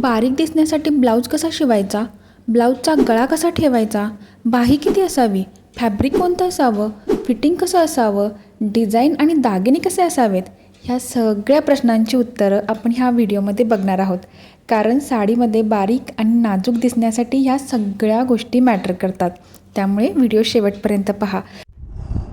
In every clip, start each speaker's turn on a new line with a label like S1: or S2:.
S1: बारीक दिसण्यासाठी ब्लाऊज कसा शिवायचा? ब्लाऊजचा गळा कसा ठेवायचा? बाही किती असावी? फॅब्रिक कोणतं असावं? फिटिंग कसं असावं? डिझाईन आणि दागिने कसे असावेत? ह्या सगळ्या प्रश्नांची उत्तरं आपण ह्या व्हिडिओमध्ये बघणार आहोत. कारण साडीमध्ये बारीक आणि नाजूक दिसण्यासाठी ह्या सगळ्या गोष्टी मॅटर करतात. त्यामुळे व्हिडिओ शेवटपर्यंत पहा.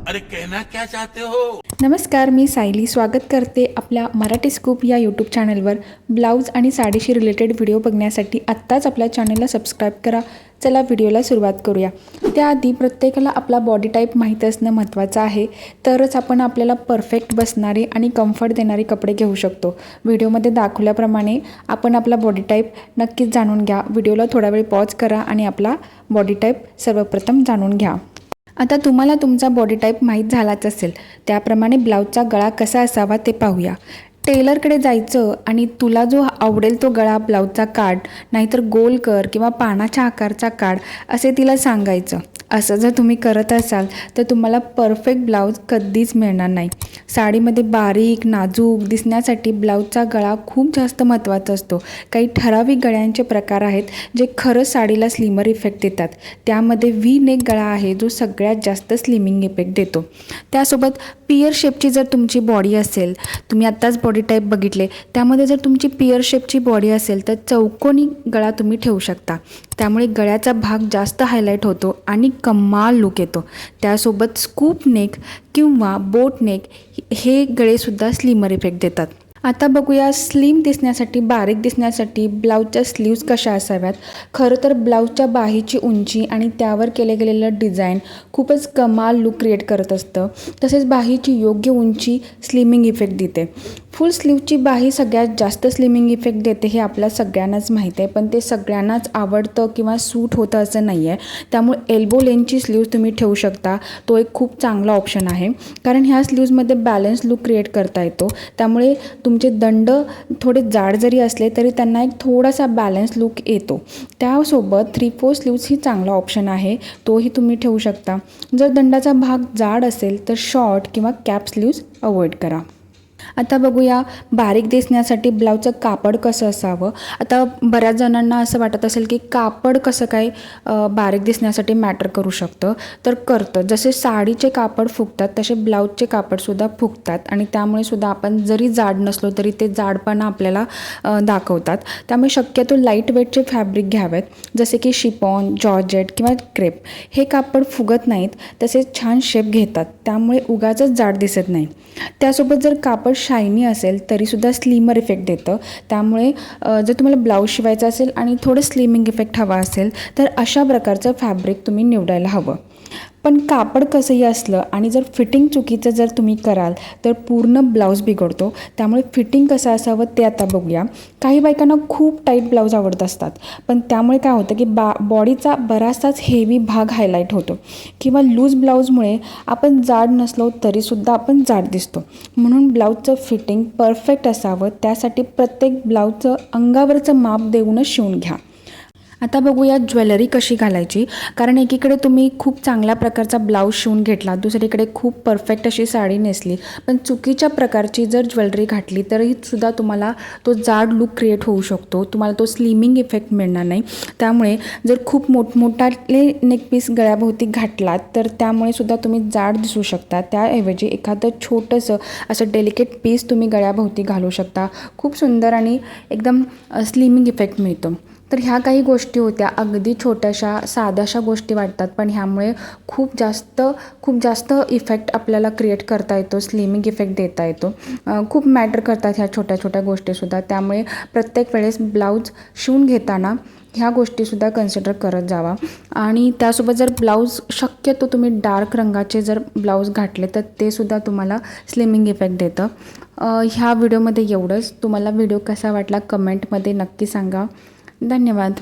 S2: अरे कहना क्या चाहते हो?
S1: नमस्कार मी सायली. स्वागत करते आपल्या मराठी स्कूप या यूट्यूब चॅनलवर ब्लाऊज आणि साडीशी रिलेटेड व्हिडिओ बघण्यासाठी आत्ताच आपल्या चॅनलला सबस्क्राईब करा. चला व्हिडिओला सुरुवात करूया. त्याआधी प्रत्येकाला आपला बॉडी टाईप माहीत असणं महत्त्वाचं आहे. तरच आपण आपल्याला परफेक्ट बसणारे आणि कम्फर्ट देणारे कपडे घेऊ शकतो. व्हिडिओमध्ये दाखवल्याप्रमाणे आपण आपला बॉडी टाईप नक्कीच जाणून घ्या. व्हिडिओला थोडा वेळ पॉज करा आणि आपला बॉडी टाईप सर्वप्रथम जाणून घ्या. आता तुम्हाला तुमचा बॉडी टाईप माहीत झालाच असेल. त्याप्रमाणे ब्लाऊजचा गळा कसा असावा ते पाहूया. टेलरकडे जायचं आणि तुला जो आवडेल तो गळा ब्लाऊजचा काढ नाहीतर गोल कर किंवा पानाच्या आकारचा काढ असे तिला सांगायचं. असं जर तुम्ही करत असाल तर तुम्हाला परफेक्ट ब्लाऊज कधीच मिळणार नाही. साडीमध्ये बारीक नाजूक दिसण्यासाठी ब्लाऊजचा गळा खूप जास्त महत्त्वाचा असतो. काही ठराविक गळ्यांचे प्रकार आहेत जे खरंच साडीला स्लिमर इफेक्ट देतात. त्यामध्ये व्ही नेक गळा आहे जो सगळ्यात जास्त स्लिमिंग इफेक्ट देतो. त्यासोबत पियर शेपची जर तुमची बॉडी असेल तुम्ही आत्ताच बॉडी टाईप बघितले त्यामध्ये जर तुमची पियर शेपची बॉडी असेल तर चौकोनी गळा तुम्ही ठेवू शकता. त्यामुळे गळ्याचा भाग जास्त हायलाईट होतो आणि कमाल लुक येतो. त्यासोबत स्कूप नेक किंवा बोट नेक हे गळेसुद्धा स्लिमर इफेक्ट देतात. आता बघूया स्लिम दिसण्यासाठी बारीक दिसण्यासाठी ब्लाऊजच्या स्लीव्ज कशा असाव्यात? खरं तर ब्लाऊजच्या बाहीची उंची आणि त्यावर केले गेलेलं डिझाईन खूपच कमाल लुक क्रिएट करत असतं. तसेच बाहीची योग्य उंची स्लिमिंग इफेक्ट देते. फुल स्लीवची बाही सगळ्यात जास्त स्लिमिंग इफेक्ट देते हे आपल्या सगळ्यांनाच माहीत आहे. पण ते सगळ्यांनाच आवडतं किंवा सूट होतं असं नाही आहे त्यामुळे एल्बो लेनची स्लीव्ज तुम्ही ठेवू शकता. तो एक खूप चांगला ऑप्शन आहे. कारण ह्या स्लीव्जमध्ये बॅलन्स लुक क्रिएट करता येतो. त्यामुळे तुमचे दंड थोडे जाड जरी असले तरी त्यांना एक थोडासा बॅलन्स लुक येतो. त्यासोबत थ्री फोर स्लीव्ज ही चांगला ऑप्शन आहे. तोही तुम्ही ठेवू शकता. जर दंडाचा भाग जाड असेल तर शॉर्ट किंवा कॅप स्लीव्ज अवॉइड करा. आता बघूया बारीक दिसण्यासाठी ब्लाऊजचं कापड कसं असावं? आता बऱ्याच जणांना असं वाटत असेल की कापड कसं काय बारीक दिसण्यासाठी मॅटर करू शकतं? तर करतं. जसे साडीचे कापड फुगतात तसे ब्लाऊजचे कापडसुद्धा फुगतात. आणि त्यामुळे सुद्धा आपण जरी जाड नसलो तरी ते जाडपणा आपल्याला दाखवतात. त्यामुळे शक्यतो लाइट वेटचे फॅब्रिक घ्यावेत. जसे की शिपॉन जॉर्जेट किंवा क्रेप. हे कापड फुगत नाहीत तसेच छान शेप घेतात. त्यामुळे उगाचच जाड दिसत नाही त्यासोबत जर कापड शायनी असेल तरीसुद्धा स्लिमर इफेक्ट देतं. त्यामुळे जर तुम्हाला ब्लाऊज शिवायचा असेल आणि थोडं स्लिमिंग इफेक्ट हवा असेल तर अशा प्रकारचं फॅब्रिक तुम्ही निवडायला हवं. पण कापड कसंही असलं आणि जर फिटिंग चुकीचं जर तुम्ही कराल तर पूर्ण ब्लाऊज बिघडतो. त्यामुळे फिटिंग कसं असावं ते आता बघूया. काही बायकांना खूप टाईट ब्लाऊज आवडत असतात. पण त्यामुळे काय होतं की बा बॉडीचा बराचसाच हेवी भाग हायलाईट होतो. किंवा लूज ब्लाऊजमुळे आपण जाड नसलो तरीसुद्धा आपण जाड दिसतो. म्हणून ब्लाऊजचं फिटिंग परफेक्ट असावं. त्यासाठी प्रत्येक ब्लाऊजचं अंगावरचं माप देऊनच शिवून घ्या. आता बघूया ज्वेलरी कशी घालायची. कारण एकीकडे तुम्ही खूप चांगल्या प्रकारचा ब्लाऊज शिवून घेतला दुसरीकडे खूप परफेक्ट अशी साडी नेसली. पण चुकीच्या प्रकारची जर ज्वेलरी घातली तरी सुद्धा तुम्हाला तो जाड लुक क्रिएट होऊ शकतो. तुम्हाला तो स्लिमिंग इफेक्ट मिळणार नाही. त्यामुळे जर खूप मोठमोठाले नेकपीस गळ्याभोवती घातलात तर त्यामुळे सुद्धा तुम्ही जाड दिसू शकता. त्याऐवजी एखादं छोटंसं असं डेलिकेट पीस तुम्ही गळ्याभोवती घालू शकता. खूप सुंदर आणि एकदम स्लिमिंग इफेक्ट मिळतो. तर ह्या काही गोष्टी होत्या. अगदी छोट्याशा साध्याशा गोष्टी वाटतात. पण ह्यामुळे खूप जास्त खूप जास्त इफेक्ट आपल्याला क्रिएट करता येतो स्लिमिंग इफेक्ट देता येतो. खूप मॅटर करतात ह्या छोट्या छोट्या गोष्टीसुद्धा त्यामुळे प्रत्येक वेळेस ब्लाऊज शिवून घेताना ह्या गोष्टीसुद्धा कन्सिडर करत जावा. आणि त्यासोबत जर ब्लाऊज शक्यतो तुम्ही डार्क रंगाचे जर ब्लाऊज घातले तर ते सुद्धा तुम्हाला स्लिमिंग इफेक्ट देतं. ह्या व्हिडिओमध्ये एवढंच. तुम्हाला व्हिडिओ कसा वाटला कमेंटमध्ये नक्की सांगा. धन्यवाद